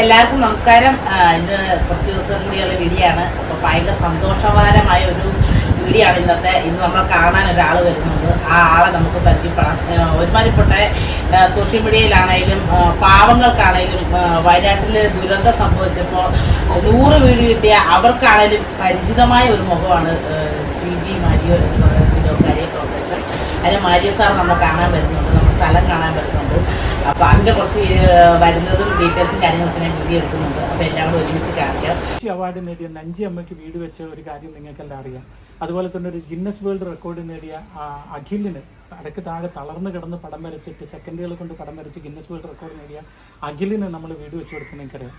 എല്ലാവർക്കും നമസ്കാരം. ഇത് കുറച്ച് ദിവസം കൂടിയുള്ള വീഡിയോ ആണ് അപ്പോൾ ഭയങ്കര സന്തോഷകരമായ ഒരു വീഡിയോ ആണ് ഇന്നത്തെ. ഇന്ന് നമ്മൾ കാണാൻ ഒരാൾ വരുന്നുണ്ട്. ആ ആളെ നമുക്ക് പരിചയപ്പെടാം. ഒരുമാതിരിപ്പെട്ടെ സോഷ്യൽ മീഡിയയിലാണെങ്കിലും പാവങ്ങൾക്കാണെങ്കിലും വയനാട്ടിൽ ദുരന്തം സംഭവിച്ചപ്പോൾ നൂറ് വീട് കിട്ടിയ അവർക്കാണേലും പരിചിതമായ ഒരു മുഖമാണ് ശ്രീജി മാരിയോ എന്ന് പറയുന്ന ഫിലോക്കാരി ഫൗണ്ടേഷൻ അതിന് മാരിയോ സാർ നമ്മൾ കാണാൻ വരുന്നുണ്ട്. സ്ഥലം കാണാൻ പറ്റുന്നുണ്ട്. അപ്പോൾ അതിന്റെ കുറച്ച് വരുന്നതും ഡീറ്റെയിൽസും കാര്യങ്ങളൊക്കെ ഞാൻ വീഡിയോ എടുക്കുന്നുണ്ട്. അപ്പോൾ എല്ലാം കൂടെ ഒരുമിച്ച് കാണിക്കാം. അവാർഡ് നേടിയ നഞ്ചി അമ്മയ്ക്ക് വീട് വെച്ച ഒരു കാര്യം നിങ്ങൾക്കെല്ലാം അറിയാം. അതുപോലെ തന്നെ ഒരു ഗിന്നസ് വേൾഡ് റെക്കോർഡ് നേടിയ അഖിലിന് അടക്ക് താഴെ തളർന്ന് കിടന്ന് പടം വരച്ചിട്ട് സെക്കൻഡുകൾ കൊണ്ട് പടം വരച്ച് ഗിന്നസ് വേൾഡ് റെക്കോർഡ് നേടിയ അഖിലിന് നമ്മൾ വീട് വെച്ച് കൊടുത്ത് നിങ്ങൾക്കറിയാം.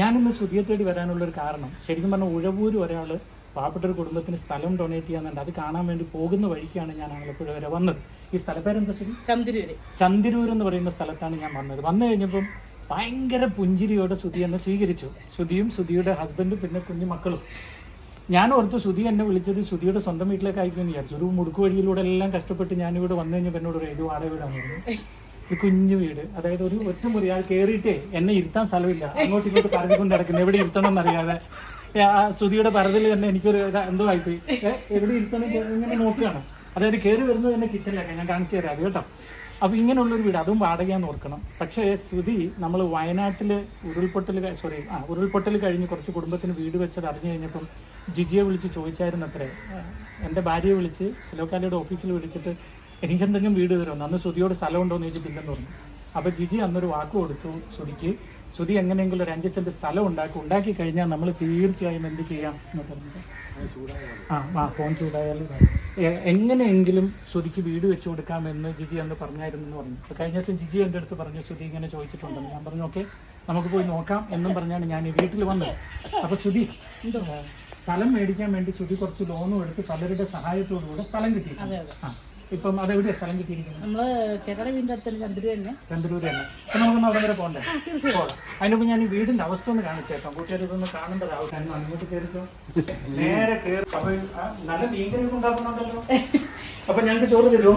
ഞാനിന്ന് സുധിയെ തേടി വരാനുള്ളൊരു കാരണം ശരിക്കും പറഞ്ഞാൽ ഉഴവൂര് ഒരാൾ പാവപ്പെട്ട ഒരു കുടുംബത്തിന് സ്ഥലം ഡൊണേറ്റ് ചെയ്യാന്നുണ്ട്. അത് കാണാൻ വേണ്ടി പോകുന്ന വഴിക്കാണ് ഞാൻ ആലപ്പുഴ വരെ വന്നത്. ഈ സ്ഥലപ്പേരെന്താ ശരി? ചന്ദിരൂര് ചന്ദിരൂർ എന്ന് പറയുന്ന സ്ഥലത്താണ് ഞാൻ വന്നത്. വന്നു കഴിഞ്ഞപ്പം ഭയങ്കര പുഞ്ചിരിയോടെ സുധി എന്നെ സ്വീകരിച്ചു. സുധിയും സുധിയുടെ ഹസ്ബൻഡും പിന്നെ കുഞ്ഞു മക്കളും. ഞാൻ ഓർത്ത് സുധി എന്നെ വിളിച്ചത് സുധിയുടെ സ്വന്തം വീട്ടിലേക്കായിരിക്കും എന്ന് വിചാരിച്ചു. ഒരു മുടുക്ക് വഴിയിലൂടെ എല്ലാം കഷ്ടപ്പെട്ട് ഞാനിവിടെ വന്നു കഴിഞ്ഞപ്പോൾ എന്നോട് ഒരു ഏത് വാടക വീടാണ്? ഒരു കുഞ്ഞു വീട്. അതായത് ഒരു ഒറ്റ മുറി ആൾ കയറിയിട്ടേ എന്നെ ഇരുത്താൻ സ്ഥലമില്ല. അങ്ങോട്ട് ഇങ്ങോട്ട് പറഞ്ഞുകൊണ്ട് നടക്കുന്നത് എവിടെ ഇരുത്തണം എന്നറിയാതെ ആ സുധിയുടെ പരതിൽ തന്നെ എനിക്കൊരു എന്തോ ആയിപ്പോയി എവിടെ ഇരുത്തണം ഇങ്ങനെ നോക്കുകയാണ്. അതായത് കയറി വരുന്നത് തന്നെ കിച്ചണിലൊക്കെ ഞാൻ കാണിച്ചു തരാം കേട്ടോ. അപ്പൊ ഇങ്ങനെയുള്ളൊരു വീട്. അതും വാടകയാന്ന് ഓർക്കണം പക്ഷേ ശ്രുതി നമ്മൾ വയനാട്ടിൽ ഉരുൾപൊട്ടൽ സോറി ആ ഉരുൾപൊട്ടൽ കഴിഞ്ഞ് കുറച്ച് കുടുംബത്തിന് വീട് വെച്ചത് അറിഞ്ഞു കഴിഞ്ഞപ്പം ജിജിയെ വിളിച്ച് ചോദിച്ചായിരുന്നു അത്രേ എന്റെ ഭാര്യയെ വിളിച്ച് ഫിലോക്കാലിയുടെ ഓഫീസിൽ വിളിച്ചിട്ട് എനിക്ക് എന്തെങ്കിലും വീട് തരുമെന്ന് അന്ന് ശ്രുതിയോട് സ്ഥലം ഉണ്ടോ എന്ന് ചോദിച്ചിട്ടില്ലെന്ന് പറഞ്ഞു. അപ്പോൾ ജിജി അന്നൊരു വാക്ക് കൊടുത്തു ശ്രുതിക്ക്. ശ്രുതി എങ്ങനെയെങ്കിലും ഒരു അഞ്ച് സെന്റ് സ്ഥലം ഉണ്ടാക്കി ഉണ്ടാക്കി കഴിഞ്ഞാൽ നമ്മൾ തീർച്ചയായും എന്ത് ചെയ്യാം എന്ന് പറഞ്ഞത് ആ ആ ഫോൺ ചൂടായാൽ എങ്ങനെയെങ്കിലും ശ്രുതിക്ക് വീട് വെച്ചു കൊടുക്കാമെന്ന് ജിജി അന്ന് പറഞ്ഞായിരുന്നു എന്ന് പറഞ്ഞു. അപ്പോൾ കഴിഞ്ഞ ദിവസം ജിജി എന്റെ അടുത്ത് പറഞ്ഞു ശ്രുതി ഇങ്ങനെ ചോദിച്ചിട്ടുണ്ടെന്ന്. ഞാൻ പറഞ്ഞു ഓക്കെ നമുക്ക് പോയി നോക്കാം എന്നും പറഞ്ഞാണ് ഞാൻ ഈ വീട്ടിൽ വന്നത്. അപ്പോൾ ശ്രുതി എന്താ സ്ഥലം മേടിക്കാൻ വേണ്ടി ശ്രുതി കുറച്ച് ലോണും എടുത്ത് പലരുടെ സഹായത്തോടുകൂടെ സ്ഥലം കിട്ടി ആ. ഇപ്പം അത് എവിടെയാ സ്ഥലം കിട്ടിയിരിക്കുന്നത്? നമ്മൾ ചേട്ടയുടെ വീടിന്റെ അടുത്ത് ചന്ദ്രൂര് തന്നെ. ചന്ദ്രൂർ തന്നെ. അപ്പം നമുക്കൊന്ന് അവിടെ വരെ പോകണ്ടേ പോകാം. അതിനുമ്പ് ഞാൻ ഈ വീടിന്റെ അവസ്ഥ ഒന്ന് കാണിച്ചേക്കാം കൂട്ടുകാർ ഇതൊന്ന് കാണേണ്ടത് ആവശ്യം അങ്ങോട്ട് കയറിക്കോ? നേരെ കയറി. അപ്പൊ നല്ല മീൻകറിയൊക്കെ ഉണ്ടാക്കുന്നുണ്ടല്ലോ. അപ്പൊ ഞങ്ങൾക്ക് ചോറ് തരുമോ?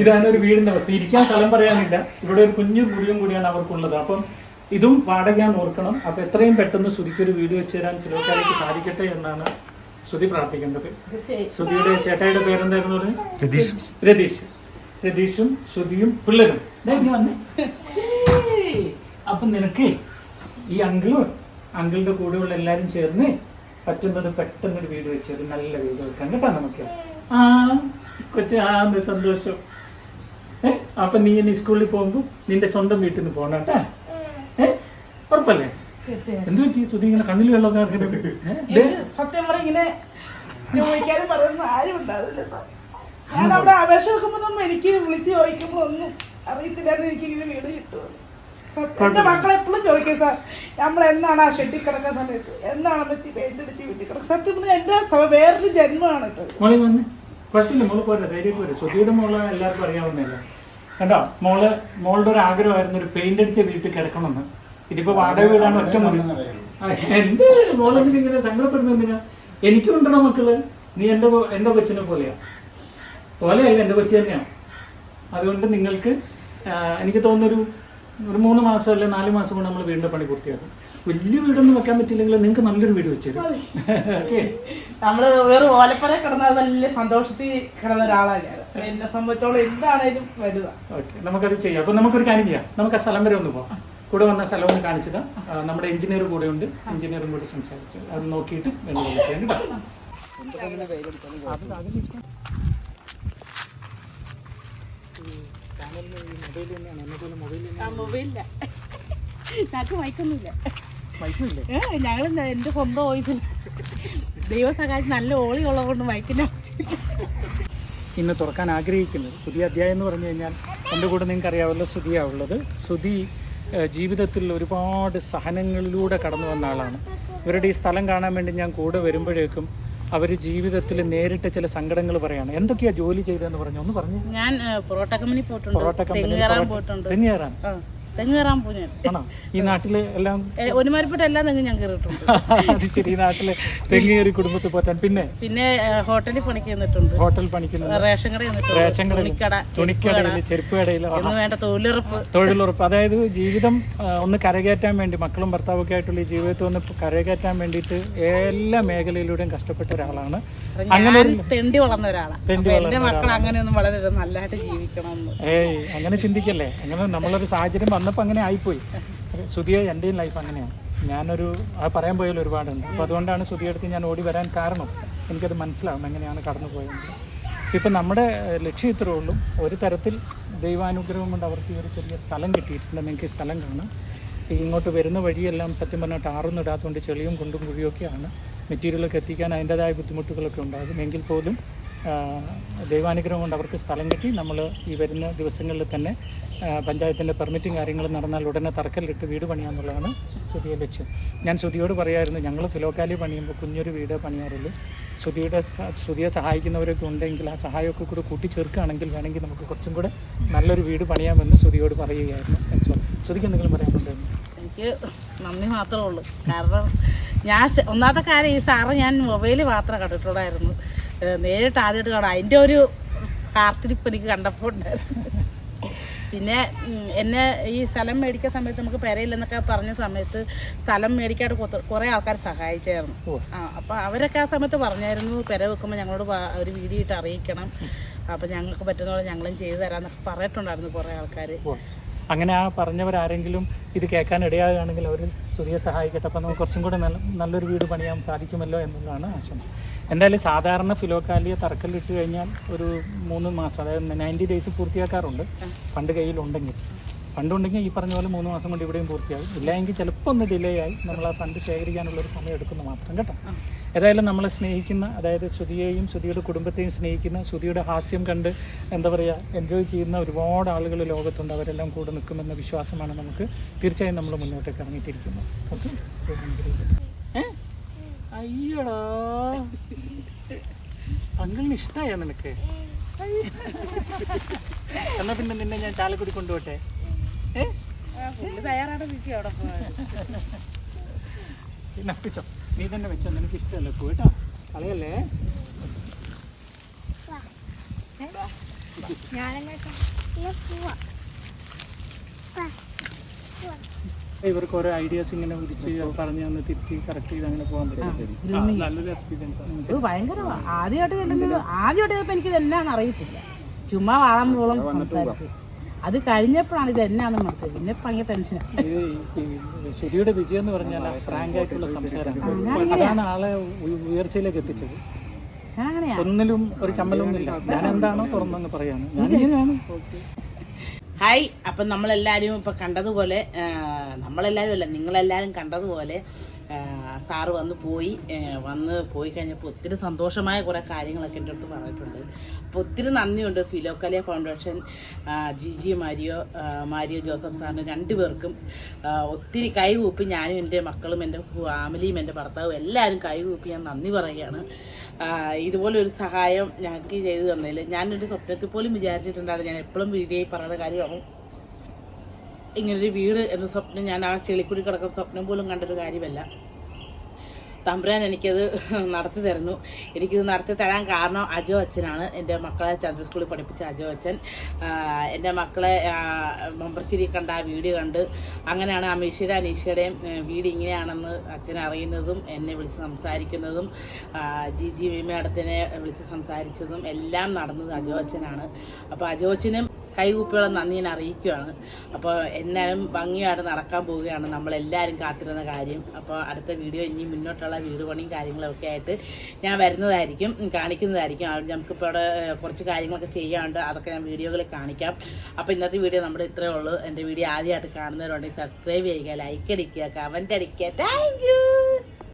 ഇതാണ് ഒരു വീടിന്റെ അവസ്ഥ. ഇരിക്കാൻ സ്ഥലം പറയാനില്ല. ഇവിടെ ഒരു കുഞ്ഞു മുറിയും കൂടിയാണ് അവർക്കുള്ളത്. അപ്പം ഇതും വാടകയാണ് ഓർക്കണം. അപ്പൊ എത്രയും പെട്ടെന്ന് ശ്രുതിക്ക് ഒരു വീട് വെച്ച് തരാൻ ഫിലോക്കാലേക്ക് സാധിക്കട്ടെ എന്നാണ് ശ്രുതി പ്രാർത്ഥിക്കേണ്ടത്. ശ്രുതിയുടെ ചേട്ടായുടെ പേരെന്തായിരുന്നു രതീഷ്. രതീഷ്. രതീഷും ശ്രുതിയും പിള്ളേരും വന്നേ. അപ്പൊ നിനക്ക് ഈ അങ്കിളും അങ്കിളിന്റെ കൂടെയുള്ള എല്ലാരും ചേർന്ന് പറ്റുന്നത് പെട്ടെന്ന് ഒരു വീട് വെച്ചത് നല്ല വീട് വെക്കാൻ കേട്ടോ നമുക്ക്. ആ കൊച്ചു ആ എന്ത് സന്തോഷം. ഏ അപ്പൊ നീ ഇനി സ്കൂളിൽ പോകുമ്പോ നിന്റെ സ്വന്തം വീട്ടിൽ നിന്ന് പോകണം കേട്ടാ. ഏ ഉറപ്പല്ലേ? എന്ത് പറ്റി ശ്രുതി ഇങ്ങനെ കണ്ണിൽ? ദേ, സത്യം പറഞ്ഞ ഇങ്ങനെ ചോദിക്കാനും പറയുന്ന ആരും ഉണ്ടാവില്ല സാർ. ഞാൻ അവിടെ അപേക്ഷ വെക്കുമ്പോഴൊന്നും എനിക്ക് വിളിച്ച് ചോദിക്കുമ്പോൾ ഒന്നും അറിയത്തില്ലായിരുന്നു എനിക്ക് ഇങ്ങനെ വീട് സത്യം. എന്റെ മക്കളെ എപ്പോഴും ചോദിക്കും സാർ നമ്മൾ എന്നാണ് ആ ഷെഡിൽ കിടക്കുന്ന സമയത്ത്? എന്നാണ് വെച്ച് പെയിന്റ് അടിച്ച് വീട്ടിൽ കിടക്കുക സത്യം പറഞ്ഞാൽ എന്റെ വേറൊരു ജന്മമാണ് കേട്ടോ മോളെ മോൾ പോരെ ധൈര്യം പോരെ. ശ്രുതിയുടെ മോൾ എല്ലാവർക്കും അറിയാവുന്നതല്ല. കണ്ടോ? മോൾ മോളുടെ ഒരു ആഗ്രഹമായിരുന്നു ഒരു പെയിന്റ് അടിച്ച വീട്ടിൽ കിടക്കണമെന്ന്. ഇതിപ്പോ വാടക വീടാണ് ഒറ്റ മുറി എന്ത് മോളെങ്കിലും ഇങ്ങനെ സങ്കടപ്പെടുന്ന എന്തിനാ? എനിക്കും ഉണ്ടോ മക്കൾ. നീ എന്റെ എന്റെ എന്റെ കൊച്ചിനെ പോലെയാ. പോലെയല്ല എന്റെ കൊച്ചു തന്നെയാണ് അതുകൊണ്ട് നിങ്ങൾക്ക് എനിക്ക് തോന്നുന്നൊരു ഒരു മൂന്ന് മാസം അല്ലെ നാല് മാസം കൊണ്ട് നമ്മൾ വീടിന്റെ പണി പൂർത്തിയാക്കും. വലിയ വീടൊന്നും വെക്കാൻ പറ്റില്ലെങ്കിൽ നിങ്ങൾക്ക് നല്ലൊരു വീട് വെച്ചേരും നമ്മൾ വേറെ ഓലപ്പറ കിടന്നാൽ വലിയ സന്തോഷത്തിൽ കിടന്ന ഒരാളാണ് ഞാൻ. എന്നെ സംബന്ധിച്ചോളം എന്താണേലും വരുക ഓക്കെ. നമുക്കത് ചെയ്യാം. അപ്പൊ നമുക്കൊരു കാര്യം ചെയ്യാം. നമുക്ക് ആ സ്ഥലം വരെ ഒന്ന് പോകാം കൂടെ വന്ന സ്ഥലം ഒന്ന് കാണിച്ചതാ നമ്മുടെ എഞ്ചിനീയർ കൂടെ ഉണ്ട് എഞ്ചിനീയറും കൂടെ സംസാരിച്ചു. അത് നോക്കിയിട്ട് ഞങ്ങൾ വിളിക്കാൻ ഞങ്ങൾക്ക് മൈക്കൊന്നുമില്ല. ഞങ്ങൾ എന്റെ സ്വന്തം വോയിസിൽ ദൈവസഹായം നല്ല ഓളി ഉള്ളത് കൊണ്ട് ആവശ്യമില്ല. ഇന്ന് തുറക്കാൻ ആഗ്രഹിക്കുന്നത് പുതിയ അധ്യായം എന്ന് പറഞ്ഞു കഴിഞ്ഞാൽ എന്റെ കൂടെ നിങ്ങൾക്ക് അറിയാവുള്ള സ്തുതിയാവുള്ളത് സ്തുതി ജീവിതത്തിൽ ഒരുപാട് സഹനങ്ങളിലൂടെ കടന്നു വന്ന ആളാണ്. ഇവരുടെ ഈ സ്ഥലം കാണാൻ വേണ്ടി ഞാൻ കൂടെ വരുമ്പോഴേക്കും അവർ ജീവിതത്തിൽ നേരിട്ട ചില സങ്കടങ്ങൾ പറയാണ്. എന്തൊക്കെയാ ജോലി ചെയ്തതെന്ന് പറഞ്ഞു? ഒന്ന് പറഞ്ഞു. ഞാൻ പൊറോട്ട കമ്പനി പോയിട്ടുണ്ട്. പൊറോട്ട കമ്പനി തെങ്ങേറാൻ. തെങ്ങ് കയറാൻ പോകും ഞാൻ. ഈ നാട്ടിൽ എല്ലാം ഒരുമാരിപ്പെട്ട എല്ലാ തെങ്ങും ഞാൻ കയറിയിട്ടുണ്ട്. അത് ശരി ഈ നാട്ടിൽ തെങ്ങ് കയറി കുടുംബത്തിൽ പോറ്റാൻ. പിന്നെ? പിന്നെ ഹോട്ടലിൽ പണിക്ക് നിന്നിട്ടുണ്ട് ഹോട്ടൽ പണിക്കുന്നത് റേഷൻ കടയിൽ റേഷൻ തുണിക്കട തുണിക്കടയിൽ ചെരുപ്പ് കടയിൽ. വേണ്ട തൊഴിലുറപ്പ്. തൊഴിലുറപ്പ്. അതായത് ജീവിതം ഒന്ന് കരകയറ്റാൻ വേണ്ടി മക്കളും ഭർത്താവൊക്കെ ആയിട്ടുള്ള ഈ ജീവിതത്തെ ഒന്ന് കരകയറ്റാൻ വേണ്ടിട്ട് എല്ലാ മേഖലയിലൂടെയും കഷ്ടപ്പെട്ട ഒരാളാണ്. അങ്ങനെ തെണ്ടി വളർന്ന ഒരാളാണ്. എന്റെ മക്കൾ അങ്ങനെയൊന്നും വളരെ നല്ലതായിട്ട് ജീവിക്കണമെന്ന്. ഏയ് അങ്ങനെ ചിന്തിക്കല്ലേ? അങ്ങനെ നമ്മളൊരു സാഹചര്യം വന്നപ്പോൾ അങ്ങനെ ആയിപ്പോയി. സുധിയ എന്റെയും ലൈഫ് അങ്ങനെയാണ് ഞാനൊരു അത് പറയാൻ പോയാലും ഒരുപാടുണ്ട്. അപ്പോൾ അതുകൊണ്ടാണ് സുധിയടുത്ത് ഞാൻ ഓടി വരാൻ കാരണം എനിക്കത് മനസ്സിലാവും എങ്ങനെയാണ് കടന്നു പോയത് ഇപ്പം നമ്മുടെ ലക്ഷ്യം ഇത്രേ ഉള്ളൂ. ഒരു തരത്തിൽ ദൈവാനുഗ്രഹം കൊണ്ട് അവർക്ക് ഒരു ചെറിയ സ്ഥലം കിട്ടിയിട്ടുണ്ട്. നിങ്ങൾക്ക് സ്ഥലം കാണാം. ഇങ്ങോട്ട് വരുന്ന വഴിയെല്ലാം സത്യം പറഞ്ഞാൽ ടാറൊന്നും ഇടാത്തതുകൊണ്ട് ചെളിയും കുണ്ടും കുഴിയൊക്കെയാണ്. മെറ്റീരിയലൊക്കെ എത്തിക്കാൻ അതിന്റെതായ ബുദ്ധിമുട്ടുകളൊക്കെ ഉണ്ടാകും. എങ്കിൽ പോലും ദൈവാനുഗ്രഹം കൊണ്ട് അവർക്ക് സ്ഥലം കിട്ടി. നമ്മൾ ഈ വരുന്ന ദിവസങ്ങളിൽ തന്നെ പഞ്ചായത്തിന്റെ പെർമിറ്റും കാര്യങ്ങളും നടന്നാൽ ഉടനെ തറക്കല്ലിട്ട് വീട് പണിയാന്നുള്ളതാണ് സുധിയ ലക്ഷ്യം. ഞാൻ സുധിയോട് പറയായിരുന്നു ഞങ്ങൾ ഫിലോക്കാലി പണിയുമ്പോൾ കുഞ്ഞൊരു വീട് പണിയാറുള്ളൂ സുധിയുടെ ശ്രുതിയെ സഹായിക്കുന്നവരൊക്കെ ഉണ്ടെങ്കിൽ ആ സഹായമൊക്കെ കൂടെ കൂട്ടിച്ചേർക്കുകയാണെങ്കിൽ വേണമെങ്കിൽ നമുക്ക് കുറച്ചും കൂടെ നല്ലൊരു വീട് പണിയാമെന്ന് സുധിയോട് പറയുകയായിരുന്നു. സുധിക്ക് എന്തെങ്കിലും പറയാനുണ്ടായിരുന്നു എനിക്ക് നന്ദി മാത്രമേ ഉള്ളൂ. കാരണം ഞാൻ ഒന്നാമത്തെ കാര്യം ഈ സാറ് ഞാൻ മൊബൈലിൽ മാത്രമേ കണ്ടിട്ടുള്ളായിരുന്നു നേരിട്ട് ആദ്യമായിട്ട് കാണാം. അതിന്റെ ഒരു കാർട്ടിരിപ്പ് എനിക്ക് കണ്ടപ്പോൾ ഉണ്ടായിരുന്നു. പിന്നെ എന്നെ ഈ സ്ഥലം മേടിക്കുന്ന സമയത്ത് നമുക്ക് പെരയില്ലെന്നൊക്കെ പറഞ്ഞ സമയത്ത് സ്ഥലം മേടിക്കാനായിട്ട് കുറേ ആൾക്കാർ സഹായിച്ചായിരുന്നു. ആ അപ്പോൾ അവരൊക്കെ ആ സമയത്ത് പറഞ്ഞായിരുന്നു പെര വെക്കുമ്പോൾ ഞങ്ങളോട് ഒരു വീഡിയോ ഇട്ട് അറിയിക്കണം. അപ്പോൾ ഞങ്ങൾക്ക് പറ്റുന്ന പോലെ ഞങ്ങളും ചെയ്തു തരാമെന്നൊക്കെ പറഞ്ഞിട്ടുണ്ടായിരുന്നു കുറേ ആൾക്കാർ. അങ്ങനെ ആ പറഞ്ഞവരാരെങ്കിലും ഇത് കേൾക്കാൻ ഇടയാകുകയാണെങ്കിൽ അവർ സുധിയെ സഹായിക്കട്ടെ. അപ്പോൾ നമുക്ക് കുറച്ചും കൂടെ നല്ല നല്ലൊരു വീട് പണിയാൻ സാധിക്കുമല്ലോ എന്നുള്ളതാണ് ആശംസ. എന്തായാലും സാധാരണ ഫിലോക്കാലിയെ തറക്കല്ലിട്ട് കഴിഞ്ഞാൽ ഒരു മൂന്ന് മാസം അതായത് നയന്റി ഡേയ്സ് പൂർത്തിയാക്കാറുണ്ട്. പണ്ട് കയ്യിലുണ്ടെങ്കിൽ. ഫണ്ടുണ്ടെങ്കിൽ ഈ പറഞ്ഞ പോലെ മൂന്ന് മാസം കൊണ്ട് ഇവിടെയും പൂർത്തിയാകും. ഇല്ലെങ്കിൽ ചിലപ്പോൾ ഒന്ന് ഡിലേ ആയി നമ്മൾ ആ ഫണ്ട് ശേഖരിക്കാനുള്ള ഒരു സമയം എടുക്കുന്നു മാത്രം കേട്ടോ. ഏതായാലും നമ്മളെ സ്നേഹിക്കുന്ന അതായത് ശ്രുതിയെയും ശ്രുതിയുടെ കുടുംബത്തെയും സ്നേഹിക്കുന്ന ശ്രുതിയുടെ ഹാസ്യം കണ്ട് എന്താ പറയുക എൻജോയ് ചെയ്യുന്ന ഒരുപാട് ആളുകൾ ലോകത്തുണ്ട്. അവരെല്ലാം കൂടെ നിൽക്കുമെന്ന വിശ്വാസമാണ് നമുക്ക് തീർച്ചയായും നമ്മൾ മുന്നോട്ടേക്ക് ഇറങ്ങിയിട്ടിരിക്കുന്നത് ഓക്കെ? അയ്യടാ. അങ്കിളിന് ഇഷ്ടമായ നിനക്ക്. എന്നാ പിന്നെ നിന്നെ ഞാൻ ചാലക്കുടി കൊണ്ടുപോട്ടെ? നീ തന്നെ വെച്ചോ. നിനക്ക് ഇഷ്ടമല്ല പോയിട്ടോ കളയല്ലേ? ഇവർക്ക് ഓരോ ഐഡിയാസ് ഇങ്ങനെ വിളിച്ച് പറഞ്ഞു തന്ന് തിരിച്ച് കറക്റ്റ് ചെയ്ത് അങ്ങനെ പോകാൻ പറ്റും. നല്ലൊരു എക്സ്പീരിയൻസ് ആണ്. ആദ്യമായിട്ട് ആദ്യമായിട്ട് എനിക്ക് ഇതെല്ലാം അറിയത്തില്ല. ചുമ്മാ വാളം മൂളം സംസാരിച്ച്. അത് കഴിഞ്ഞപ്പോഴാണ് ഇത് എന്നാന്ന് മനസ്സിലായി പിന്നെ ഭയങ്കര ടെൻഷനാണ് ശരിയുടെ ശ്രുതിയുടെ വിജയം എന്ന് പറഞ്ഞാൽ ഫ്രാങ്ക് ആയിട്ടുള്ള സംസാരമാണ്. അതാണ് ആളെ ഉയ- ഉയർച്ചയിലേക്ക് എത്തിച്ചത്. അങ്ങനെയാ. ഒന്നിലും ഒരു ചമ്മലൊന്നുമില്ല. ഞാൻ എന്താണോ തുറന്നെന്ന് പറയാണ് ഹായ്. അപ്പം നമ്മളെല്ലാവരും ഇപ്പം കണ്ടതുപോലെ നമ്മളെല്ലാവരും അല്ല നിങ്ങളെല്ലാവരും കണ്ടതുപോലെ സാറ് വന്ന് പോയി വന്ന് പോയി കഴിഞ്ഞപ്പോൾ ഒത്തിരി സന്തോഷമായ കുറേ കാര്യങ്ങളൊക്കെ എന്റെ അടുത്ത് പറഞ്ഞിട്ടുണ്ട്. അപ്പോൾ ഒത്തിരി നന്ദിയുണ്ട് ഫിലോക്കലിയ ഫൗണ്ടേഷൻ ജിജി മാരിയോ മാരിയോ ജോസഫ് സാറിന് രണ്ടുപേർക്കും ഒത്തിരി കൈകൂപ്പി ഞാനും എന്റെ മക്കളും എന്റെ ഫാമിലിയും എന്റെ ഭർത്താവും എല്ലാവരും കൈകൂപ്പി. ഞാൻ നന്ദി പറയുകയാണ്. ഇതുപോലെ ഒരു സഹായം ഞങ്ങൾക്ക് ചെയ്തു തന്നതിൽ. ഞാനൊരു സ്വപ്നത്തിൽ പോലും വിചാരിച്ചിട്ടുണ്ടായിരുന്നു ഞാൻ എപ്പോഴും വീഡിയോയിൽ പറയുന്ന കാര്യമാണ്. ഇങ്ങനൊരു വീട് എന്ന സ്വപ്നം ഞാൻ ആ ചെളിക്കുടി കിടക്കുന്ന സ്വപ്നം പോലും കണ്ടൊരു കാര്യമല്ല. തമ്പുരാൻ എനിക്കത് നടത്തി തരുന്നു. എനിക്കിത് നടത്തി തരാൻ കാരണം അജോ അച്ഛനാണ്. എന്റെ മക്കളെ ചന്ദ്ര സ്കൂളിൽ പഠിപ്പിച്ച അജോ അച്ഛൻ. എന്റെ മക്കളെ മമ്പർശ്ശേരി കണ്ട ആ വീട് കണ്ട് അങ്ങനെയാണ് അമീഷയുടെ അനീഷയുടെയും വീട് ഇങ്ങനെയാണെന്ന് അച്ഛൻ അറിയുന്നതും എന്നെ വിളിച്ച് സംസാരിക്കുന്നതും ജി ജിജി വിമയടത്തിനെ വിളിച്ച് സംസാരിച്ചതും എല്ലാം നടന്നത് അജോ അച്ഛനാണ്. അപ്പോൾ അജോ അച്ഛനും കൈകൂപ്പിയുള്ള നന്ദി ഞാൻ അറിയിക്കുകയാണ്. അപ്പോൾ എന്നാലും ഭംഗിയായിട്ട് നടക്കാൻ പോവുകയാണ് നമ്മളെല്ലാവരും കാത്തിരുന്ന കാര്യം. അപ്പോൾ അടുത്ത വീഡിയോ ഇനി മുന്നോട്ടുള്ള വീട് പണിയും കാര്യങ്ങളൊക്കെ ആയിട്ട് ഞാൻ വരുന്നതായിരിക്കും കാണിക്കുന്നതായിരിക്കും. നമുക്കിപ്പോൾ അവിടെ കുറച്ച് കാര്യങ്ങളൊക്കെ ചെയ്യാണ്ട് അതൊക്കെ ഞാൻ വീഡിയോകളിൽ കാണിക്കാം. അപ്പോൾ ഇന്നത്തെ വീഡിയോ നമ്മുടെ ഇത്രയേ ഉള്ളൂ. എന്റെ വീഡിയോ ആദ്യമായിട്ട് കാണുന്നവരുണ്ടെങ്കിൽ സബ്സ്ക്രൈബ് ചെയ്യുക ലൈക്ക് അടിക്കുക കമന്റ് അടിക്കുക. താങ്ക്